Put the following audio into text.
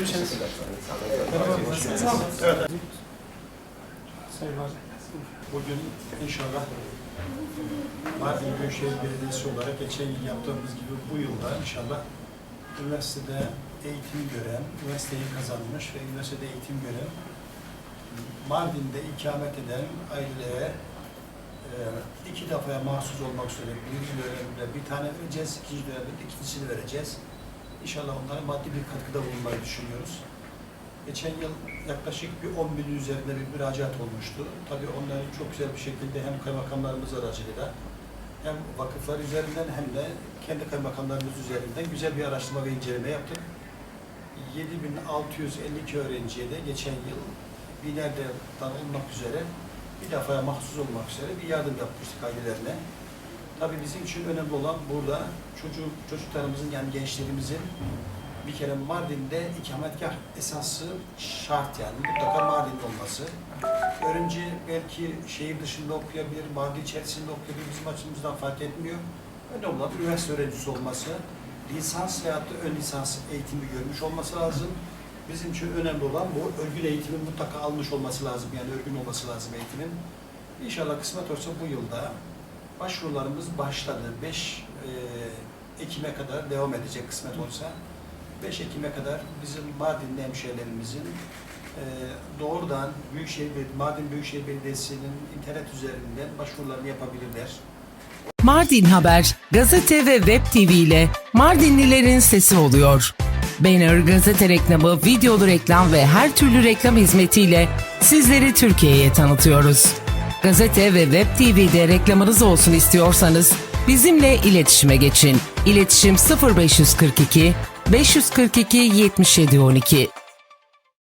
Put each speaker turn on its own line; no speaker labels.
misiniz?
Sayın Valim, bugün inşallah Mardin Büyükşehir Belediyesi olarak geçen yıl yaptığımız gibi bu yılda inşallah üniversitede eğitim gören, üniversiteyi kazanmış ve üniversitede eğitim gören Mardin'de ikamet eden ailelere e, iki defaya mahsus olmak üzere birinci dönemde bir tane vereceğiz, ikinci dönemde de ikincisini vereceğiz. İnşallah onlara maddi bir katkıda bulunmayı düşünüyoruz. Geçen yıl yaklaşık bir 10 bin üzerinde bir müracaat olmuştu. Tabii onları çok güzel bir şekilde hem kaymakamlarımız aracılığıyla hem vakıflar üzerinden hem de kendi kaymakamlarımız üzerinden güzel bir araştırma ve inceleme yaptık. 7652 öğrenciye de geçen yıl binerden olmak üzere bir defaya mahsus olmak üzere bir yardım yapmıştık ailelerine. Tabii bizim için önemli olan burada çocuk, çocuklarımızın yani gençlerimizin bir kere Mardin'de ikametgah esası şart yani mutlaka Mardin'de olması. Öğrenci belki şehir dışında okuyabilir, Mardin içerisinde okuyabilir, bizim açımızdan fark etmiyor. Önemli olan üniversite öğrencisi olması, lisans veyahut da ön lisans eğitimi görmüş olması lazım. Bizim için önemli olan bu örgün eğitimin mutlaka almış olması lazım. Yani örgün olması lazım eğitimin. İnşallah kısmet olsa bu yılda başvurularımız başladı. 5 Ekim'e kadar devam edecek kısmet olsa. 5 Ekim'e kadar bizim Mardinli hemşehrilerimizin e, doğrudan Büyükşehir Mardin Büyükşehir Belediyesi'nin internet üzerinden başvurularını yapabilirler.
Mardin Haber, gazete ve web TV ile Mardinlilerin sesi oluyor. Banner, gazete reklamı, videolu reklam ve her türlü reklam hizmetiyle sizleri Türkiye'ye tanıtıyoruz. Gazete ve web TV'de reklamınız olsun istiyorsanız bizimle iletişime geçin. İletişim 0542 542 7712